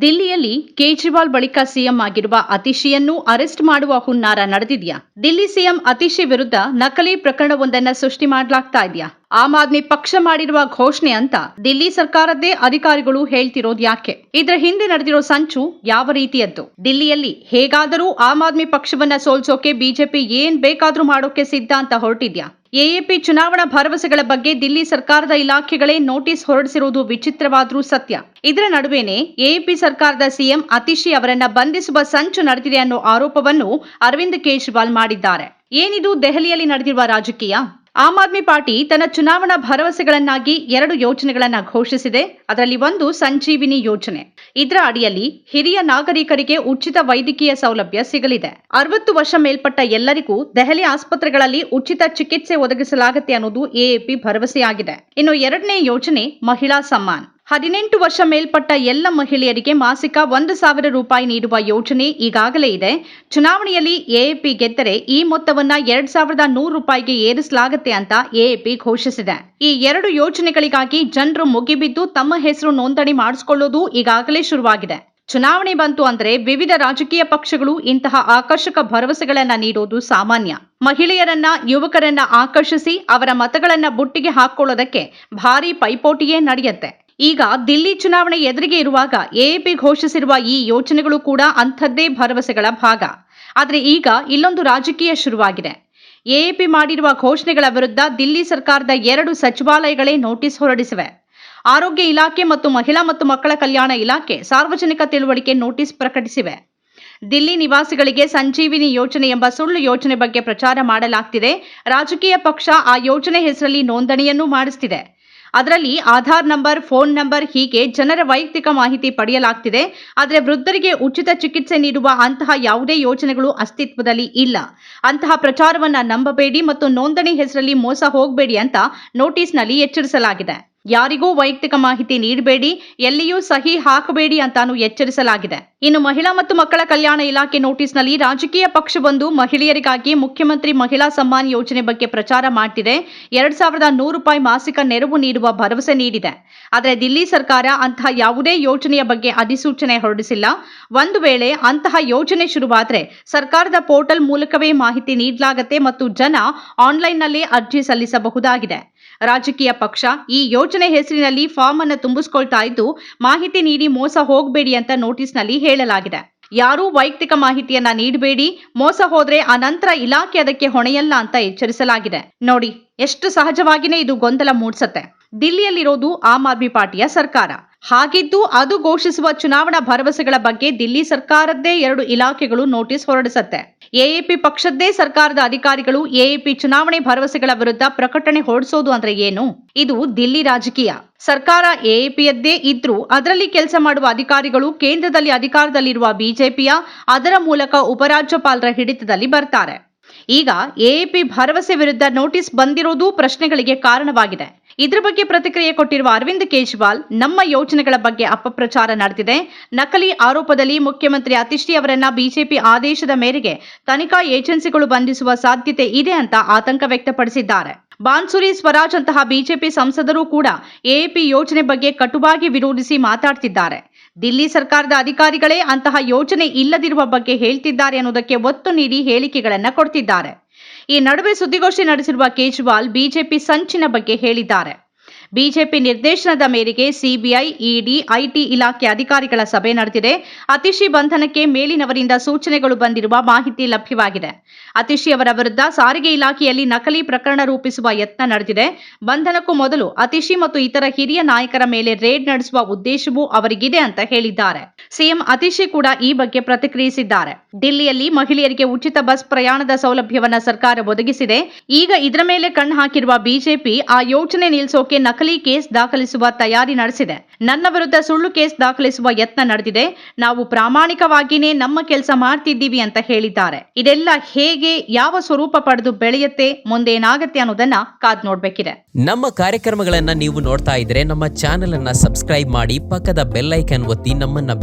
ದಿಲ್ಲಿಯಲ್ಲಿ ಕೇಜ್ರಿವಾಲ್ ಬಳಿಕ ಸಿಎಂ ಆಗಿರುವ ಅತಿಶಿಯನ್ನು ಅರೆಸ್ಟ್ ಮಾಡುವ ಹುನ್ನಾರ ನಡೆದಿದೆಯಾ? ದಿಲ್ಲಿ ಸಿಎಂ ಅತಿಶಿ ವಿರುದ್ಧ ನಕಲಿ ಪ್ರಕರಣವೊಂದನ್ನು ಸೃಷ್ಟಿ ಮಾಡಲಾಗ್ತಾ ಇದೆಯಾ? ಆಮ್ ಆದ್ಮಿ ಪಕ್ಷ ಮಾಡಿರುವ ಘೋಷಣೆ ಅಂತ ದಿಲ್ಲಿ ಸರ್ಕಾರದ್ದೇ ಅಧಿಕಾರಿಗಳು ಹೇಳ್ತಿರೋದು ಯಾಕೆ? ಇದ್ರ ಹಿಂದೆ ನಡೆದಿರೋ ಸಂಚು ಯಾವ ರೀತಿಯದ್ದು? ದಿಲ್ಲಿಯಲ್ಲಿ ಹೇಗಾದರೂ ಆಮ್ ಆದ್ಮಿ ಪಕ್ಷವನ್ನ ಸೋಲ್ಸೋಕೆ ಬಿಜೆಪಿ ಏನ್ ಬೇಕಾದ್ರೂ ಮಾಡೋಕೆ ಸಿದ್ಧ ಅಂತ ಹೊರಟಿದ್ಯಾ? ಎಎಪಿ ಚುನಾವಣಾ ಭರವಸೆಗಳ ಬಗ್ಗೆ ದಿಲ್ಲಿ ಸರ್ಕಾರದ ಇಲಾಖೆಗಳೇ ನೋಟಿಸ್ ಹೊರಡಿಸಿರುವುದು ವಿಚಿತ್ರವಾದ್ರೂ ಸತ್ಯ. ಇದರ ನಡುವೆನೆ ಎಎಪಿ ಸರ್ಕಾರದ ಸಿಎಂ ಅತಿಶಿ ಅವರನ್ನ ಬಂಧಿಸುವ ಸಂಚು ನಡೆದಿದೆ ಅನ್ನೋ ಆರೋಪವನ್ನು ಅರವಿಂದ್ ಕೇಜ್ರಿವಾಲ್ ಮಾಡಿದ್ದಾರೆ. ಏನಿದು ದೆಹಲಿಯಲ್ಲಿ ನಡೆದಿರುವ ರಾಜಕೀಯ? ಆಮ್ ಆದ್ಮಿ ಪಾರ್ಟಿ ತನ್ನ ಚುನಾವಣಾ ಭರವಸೆಗಳನ್ನಾಗಿ ಎರಡು ಯೋಜನೆಗಳನ್ನ ಘೋಷಿಸಿದೆ. ಅದರಲ್ಲಿ ಒಂದು ಸಂಜೀವಿನಿ ಯೋಜನೆ. ಇದರ ಅಡಿಯಲ್ಲಿ ಹಿರಿಯ ನಾಗರಿಕರಿಗೆ ಉಚಿತ ವೈದ್ಯಕೀಯ ಸೌಲಭ್ಯ ಸಿಗಲಿದೆ. ಅರವತ್ತು ವರ್ಷ ಮೇಲ್ಪಟ್ಟ ಎಲ್ಲರಿಗೂ ದೆಹಲಿ ಆಸ್ಪತ್ರೆಗಳಲ್ಲಿ ಉಚಿತ ಚಿಕಿತ್ಸೆ ಒದಗಿಸಲಾಗುತ್ತೆ ಅನ್ನೋದು ಎಎಪಿ ಭರವಸೆಯಾಗಿದೆ. ಇನ್ನು ಎರಡನೇ ಯೋಜನೆ ಮಹಿಳಾ ಸಮ್ಮಾನ್. ಹದಿನೆಂಟು ವರ್ಷ ಮೇಲ್ಪಟ್ಟ ಎಲ್ಲ ಮಹಿಳೆಯರಿಗೆ ಮಾಸಿಕ ಒಂದು ಸಾವಿರ ರೂಪಾಯಿ ನೀಡುವ ಯೋಜನೆ ಈಗಾಗಲೇ ಇದೆ. ಚುನಾವಣೆಯಲ್ಲಿ ಎಎಪಿ ಗೆದ್ದರೆ ಈ ಮೊತ್ತವನ್ನ ಎರಡ್ ಸಾವಿರದ ನೂರು ರೂಪಾಯಿಗೆ ಏರಿಸಲಾಗುತ್ತೆ ಅಂತ ಎಎಪಿ ಘೋಷಿಸಿದೆ. ಈ ಎರಡು ಯೋಜನೆಗಳಿಗಾಗಿ ಜನರು ಮುಗಿಬಿದ್ದು ತಮ್ಮ ಹೆಸರು ನೋಂದಣಿ ಮಾಡಿಸಿಕೊಳ್ಳೋದು ಈಗಾಗಲೇ ಶುರುವಾಗಿದೆ. ಚುನಾವಣೆ ಬಂತು ಅಂದ್ರೆ ವಿವಿಧ ರಾಜಕೀಯ ಪಕ್ಷಗಳು ಇಂತಹ ಆಕರ್ಷಕ ಭರವಸೆಗಳನ್ನ ನೀಡೋದು ಸಾಮಾನ್ಯ. ಮಹಿಳೆಯರನ್ನ, ಯುವಕರನ್ನ ಆಕರ್ಷಿಸಿ ಅವರ ಮತಗಳನ್ನ ಬುಟ್ಟಿಗೆ ಹಾಕೊಳ್ಳೋದಕ್ಕೆ ಭಾರಿ ಪೈಪೋಟಿಯೇ ನಡೆಯುತ್ತೆ. ಈಗ ದಿಲ್ಲಿ ಚುನಾವಣೆ ಎದುರಿಗೆ ಇರುವಾಗ ಎಎಪಿ ಘೋಷಿಸಿರುವ ಈ ಯೋಜನೆಗಳು ಕೂಡ ಅಂಥದ್ದೇ ಭರವಸೆಗಳ ಭಾಗ. ಆದರೆ ಈಗ ಇಲ್ಲೊಂದು ರಾಜಕೀಯ ಶುರುವಾಗಿದೆ. ಎಎಪಿ ಮಾಡಿರುವ ಘೋಷಣೆಗಳ ವಿರುದ್ಧ ದಿಲ್ಲಿ ಸರ್ಕಾರದ ಎರಡು ಸಚಿವಾಲಯಗಳೇ ನೋಟಿಸ್ ಹೊರಡಿಸಿವೆ. ಆರೋಗ್ಯ ಇಲಾಖೆ ಮತ್ತು ಮಹಿಳಾ ಮತ್ತು ಮಕ್ಕಳ ಕಲ್ಯಾಣ ಇಲಾಖೆ ಸಾರ್ವಜನಿಕ ತಿಳುವಳಿಕೆ ನೋಟಿಸ್ ಪ್ರಕಟಿಸಿವೆ. ದಿಲ್ಲಿ ನಿವಾಸಿಗಳಿಗೆ ಸಂಜೀವಿನಿ ಯೋಜನೆ ಎಂಬ ಸುಳ್ಳು ಯೋಜನೆ ಬಗ್ಗೆ ಪ್ರಚಾರ ಮಾಡಲಾಗ್ತಿದೆ. ರಾಜಕೀಯ ಪಕ್ಷ ಆ ಯೋಜನೆ ಹೆಸರಲ್ಲಿ ನೋಂದಣಿಯನ್ನೂ ಮಾಡಿಸ್ತಿದೆ. ಅದರಲ್ಲಿ ಆಧಾರ್ ನಂಬರ್, ಫೋನ್ ನಂಬರ್ ಹೀಗೆ ಜನರ ವೈಯಕ್ತಿಕ ಮಾಹಿತಿ ಪಡೆಯಲಾಗ್ತಿದೆ. ಆದರೆ ವೃದ್ಧರಿಗೆ ಉಚಿತ ಚಿಕಿತ್ಸೆ ನೀಡುವ ಅಂತಹ ಯಾವುದೇ ಯೋಜನೆಗಳು ಅಸ್ತಿತ್ವದಲ್ಲಿ ಇಲ್ಲ. ಅಂತಹ ಪ್ರಚಾರವನ್ನ ನಂಬಬೇಡಿ ಮತ್ತು ನೋಂದಣಿ ಹೆಸರಲ್ಲಿ ಮೋಸ ಹೋಗಬೇಡಿ ಅಂತ ನೋಟಿಸ್ನಲ್ಲಿ ಎಚ್ಚರಿಸಲಾಗಿದೆ. ಯಾರಿಗೂ ವೈಯಕ್ತಿಕ ಮಾಹಿತಿ ನೀಡಬೇಡಿ, ಎಲ್ಲಿಯೂ ಸಹಿ ಹಾಕಬೇಡಿ ಅಂತಾನು ಎಚ್ಚರಿಸಲಾಗಿದೆ. ಇನ್ನು ಮಹಿಳಾ ಮತ್ತು ಮಕ್ಕಳ ಕಲ್ಯಾಣ ಇಲಾಖೆ ನೋಟಿಸ್ನಲ್ಲಿ ರಾಜಕೀಯ ಪಕ್ಷವೊಂದು ಮಹಿಳೆಯರಿಗಾಗಿ ಮುಖ್ಯಮಂತ್ರಿ ಮಹಿಳಾ ಸಮ್ಮಾನ್ ಯೋಜನೆ ಬಗ್ಗೆ ಪ್ರಚಾರ ಮಾಡ್ತಿದೆ. ಎರಡ್ ಸಾವಿರದ ನೂರು ರೂಪಾಯಿ ಮಾಸಿಕ ನೆರವು ನೀಡುವ ಭರವಸೆ ನೀಡಿದೆ. ಆದರೆ ದಿಲ್ಲಿ ಸರ್ಕಾರ ಅಂತಹ ಯಾವುದೇ ಯೋಜನೆಯ ಬಗ್ಗೆ ಅಧಿಸೂಚನೆ ಹೊರಡಿಸಿಲ್ಲ. ಒಂದು ವೇಳೆ ಅಂತಹ ಯೋಜನೆ ಶುರುವಾದರೆ ಸರ್ಕಾರದ ಪೋರ್ಟಲ್ ಮೂಲಕವೇ ಮಾಹಿತಿ ನೀಡಲಾಗತ್ತೆ ಮತ್ತು ಜನ ಆನ್ಲೈನ್ನಲ್ಲಿ ಅರ್ಜಿ ಸಲ್ಲಿಸಬಹುದಾಗಿದೆ. ರಾಜಕೀಯ ಪಕ್ಷ ಈ ಯೋಜನೆ ಹೆಸರಿನಲ್ಲಿ ಫಾರ್ಮ್ ಅನ್ನು ತುಂಬಿಸ್ಕೊಳ್ತಾ ಇದ್ದು, ಮಾಹಿತಿ ನೀಡಿ ಮೋಸ ಹೋಗಬೇಡಿ ಅಂತ ನೋಟಿಸ್ನಲ್ಲಿ ಹೇಳಲಾಗಿದೆ. ಯಾರೂ ವೈಯಕ್ತಿಕ ಮಾಹಿತಿಯನ್ನ ನೀಡಬೇಡಿ, ಮೋಸ ಹೋದ್ರೆ ನಂತರ ಇಲಾಖೆ ಅದಕ್ಕೆ ಹೊಣೆಯಲ್ಲ ಅಂತ ಎಚ್ಚರಿಸಲಾಗಿದೆ. ನೋಡಿ, ಎಷ್ಟು ಸಹಜವಾಗಿನೇ ಇದು ಗೊಂದಲ ಮೂಡಿಸತ್ತೆ. ದಿಲ್ಲಿಯಲ್ಲಿರೋದು ಆಮ್ ಆದ್ಮಿ ಪಾರ್ಟಿಯ ಸರ್ಕಾರ. ಹಾಗಿದ್ದು ಅದು ಘೋಷಿಸುವ ಚುನಾವಣಾ ಭರವಸೆಗಳ ಬಗ್ಗೆ ದಿಲ್ಲಿ ಸರ್ಕಾರದ್ದೇ ಎರಡು ಇಲಾಖೆಗಳು ನೋಟಿಸ್ ಹೊರಡಿಸುತ್ತೆ. ಎಎಪಿ ಪಕ್ಷದ್ದೇ ಸರ್ಕಾರದ ಅಧಿಕಾರಿಗಳು ಎಎಪಿ ಚುನಾವಣೆ ಭರವಸೆಗಳ ವಿರುದ್ಧ ಪ್ರಕಟಣೆ ಹೊರಡಿಸೋದು ಅಂದ್ರೆ ಏನು? ಇದು ದಿಲ್ಲಿ ರಾಜಕೀಯ. ಸರ್ಕಾರ ಎಎಪಿಯದ್ದೇ ಇದ್ರೂ ಅದರಲ್ಲಿ ಕೆಲಸ ಮಾಡುವ ಅಧಿಕಾರಿಗಳು ಕೇಂದ್ರದಲ್ಲಿ ಅಧಿಕಾರದಲ್ಲಿರುವ ಬಿಜೆಪಿಯ, ಅದರ ಮೂಲಕ ಉಪರಾಜ್ಯಪಾಲರ ಹಿಡಿತದಲ್ಲಿ ಬರ್ತಾರೆ. ಈಗ ಎಎಪಿ ಭರವಸೆ ವಿರುದ್ಧ ನೋಟಿಸ್ ಬಂದಿರೋದು ಪ್ರಶ್ನೆಗಳಿಗೆ ಕಾರಣವಾಗಿದೆ. ಇದ್ರ ಬಗ್ಗೆ ಪ್ರತಿಕ್ರಿಯೆ ಕೊಟ್ಟಿರುವ ಅರವಿಂದ್ ಕೇಜ್ರಿವಾಲ್, ನಮ್ಮ ಯೋಜನೆಗಳ ಬಗ್ಗೆ ಅಪಪ್ರಚಾರ ನಡೆದಿದೆ. ನಕಲಿ ಆರೋಪದಲ್ಲಿ ಮುಖ್ಯಮಂತ್ರಿ ಅತಿಶಿ ಅವರನ್ನ ಬಿಜೆಪಿ ಆದೇಶದ ಮೇರೆಗೆ ತನಿಖಾ ಏಜೆನ್ಸಿಗಳು ಬಂಧಿಸುವ ಸಾಧ್ಯತೆ ಇದೆ ಅಂತ ಆತಂಕ ವ್ಯಕ್ತಪಡಿಸಿದ್ದಾರೆ. ಬಾನ್ಸುರಿ ಸ್ವರಾಜ್ ಅಂತಹ ಬಿಜೆಪಿ ಸಂಸದರು ಕೂಡ ಎಎಪಿ ಯೋಜನೆ ಬಗ್ಗೆ ಕಟುವಾಗಿ ವಿರೋಧಿಸಿ ಮಾತಾಡ್ತಿದ್ದಾರೆ. ದಿಲ್ಲಿ ಸರ್ಕಾರದ ಅಧಿಕಾರಿಗಳೇ ಅಂತಹ ಯೋಜನೆ ಇಲ್ಲದಿರುವ ಬಗ್ಗೆ ಹೇಳ್ತಿದ್ದಾರೆ ಅನ್ನೋದಕ್ಕೆ ಒತ್ತು ನೀಡಿ ಹೇಳಿಕೆಗಳನ್ನ ಕೊಡ್ತಿದ್ದಾರೆ. ಈ ನಡುವೆ ಸುದ್ದಿಗೋಷ್ಠಿ ನಡೆಸಿರುವ ಕೇಜ್ರಿವಾಲ್ ಬಿಜೆಪಿ ಸಂಚಿನ ಬಗ್ಗೆ ಹೇಳಿದ್ದಾರೆ. ಬಿಜೆಪಿ ನಿರ್ದೇಶನದ ಮೇರೆಗೆ ಸಿಬಿಐ, ಇಡಿ, ಐಟಿ ಇಲಾಖೆ ಅಧಿಕಾರಿಗಳ ಸಭೆ ನಡೆದಿದೆ. ಅತಿಶಿ ಬಂಧನಕ್ಕೆ ಮೇಲಿನವರಿಂದ ಸೂಚನೆಗಳು ಬಂದಿರುವ ಮಾಹಿತಿ ಲಭ್ಯವಾಗಿದೆ. ಅತಿಶಿ ಅವರ ವಿರುದ್ಧ ಸಾರಿಗೆ ಇಲಾಖೆಯಲ್ಲಿ ನಕಲಿ ಪ್ರಕರಣ ರೂಪಿಸುವ ಯತ್ನ ನಡೆದಿದೆ. ಬಂಧನಕ್ಕೂ ಮೊದಲು ಅತಿಶಿ ಮತ್ತು ಇತರ ಹಿರಿಯ ನಾಯಕರ ಮೇಲೆ ರೇಡ್ ನಡೆಸುವ ಉದ್ದೇಶವೂ ಅವರಿಗಿದೆ ಅಂತ ಹೇಳಿದ್ದಾರೆ. ಸಿಎಂ ಅತಿಶಿ ಕೂಡ ಈ ಬಗ್ಗೆ ಪ್ರತಿಕ್ರಿಯಿಸಿದ್ದಾರೆ. ದಿಲ್ಲಿಯಲ್ಲಿ ಮಹಿಳೆಯರಿಗೆ ಉಚಿತ ಬಸ್ ಪ್ರಯಾಣದ ಸೌಲಭ್ಯವನ್ನ ಸರ್ಕಾರ ಒದಗಿಸಿದೆ. ಈಗ ಇದರ ಮೇಲೆ ಕಣ್ಣು ಹಾಕಿರುವ ಬಿಜೆಪಿ ಆ ಯೋಜನೆ ನಿಲ್ಲಿಸೋಕೆ ನಕಲಿ ಕೇಸ್ ದಾಖಲಿಸುವ ತಯಾರಿ ನಡೆಸಿದೆ. ನನ್ನ ವಿರುದ್ಧ ಸುಳ್ಳು ಕೇಸ್ ದಾಖಲಿಸುವ ಯತ್ನ ನಡೆದಿದೆ. ನಾವು ಪ್ರಾಮಾಣಿಕವಾಗಿಯೇ ನಮ್ಮ ಕೆಲಸ ಮಾಡ್ತಿದ್ದೀವಿ ಅಂತ ಹೇಳಿದ್ದಾರೆ. ಇದೆಲ್ಲ ಹೇಗೆ, ಯಾವ ಸ್ವರೂಪ ಪಡೆದು ಬೆಳೆಯುತ್ತೆ, ಮುಂದೇನಾಗತ್ತೆ ಅನ್ನೋದನ್ನ ಕಾದ್ ನೋಡ್ಬೇಕಿದೆ. ನಮ್ಮ ಕಾರ್ಯಕ್ರಮಗಳನ್ನ ನೀವು ನೋಡ್ತಾ ಇದ್ರೆ ನಮ್ಮ ಚಾನೆಲ್ ಅನ್ನ ಸಬ್ಸ್ಕ್ರೈಬ್ ಮಾಡಿ ಪಕ್ಕದ ಬೆಲ್ ಐಕನ್ ಒತ್ತಿ ನಮ್ಮನ್ನ